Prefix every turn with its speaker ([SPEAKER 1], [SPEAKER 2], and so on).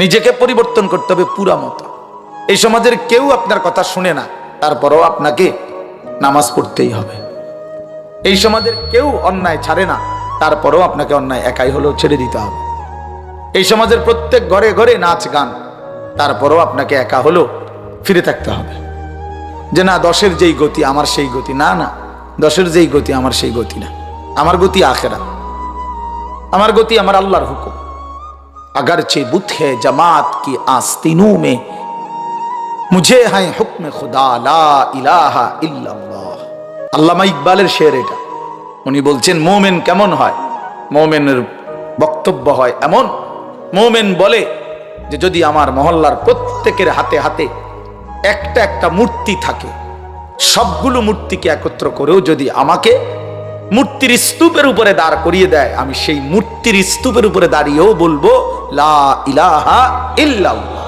[SPEAKER 1] নিজেকে পরিবর্তন করতে হবে পুরা মতো। এই সমাজের কেউ আপনার কথা শুনে না, তারপরও আপনাকে নামাজ পড়তেই হবে। এই সমাজের কেউ অন্যায় ছাড়ে না, তারপরও আপনাকে অন্যায় একাই হলেও ছেড়ে দিতে হবে। এই সমাজের প্রত্যেক ঘরে ঘরে নাচ গান, তারপরও আপনাকে একা হলেও ফিরে থাকতে হবে। যে না, দশের যেই গতি আমার সেই গতি, না না, দশের যেই গতি আমার সেই গতি না। আমার গতি আখেরা আমার গতি আমার আল্লাহর হুকুম। अगरचे बुत है जमात की आस्तीनों में मुझे है हुक्म खुदा ला इलाहा इल्लल्लाह আল্লামা ইকবালের শের এটা উনি বলছেন মোমেন কেমন হয় মোমেনের বক্তব্য হয় এমন মোমেন বলে যে যদি আমার মহল্লার প্রত্যেকের হাতে হাতে একটা একটা মূর্তি থাকে সবগুলো মূর্তিকে একত্র করেও যদি আমাকে মূর্তির স্তূপের উপরে দাঁড় করিয়ে দেয় আমি সেই মূর্তির স্তূপের উপরে দাঁড়িয়েও বলবো লা ইলাহা ইল্লাল্লাহ।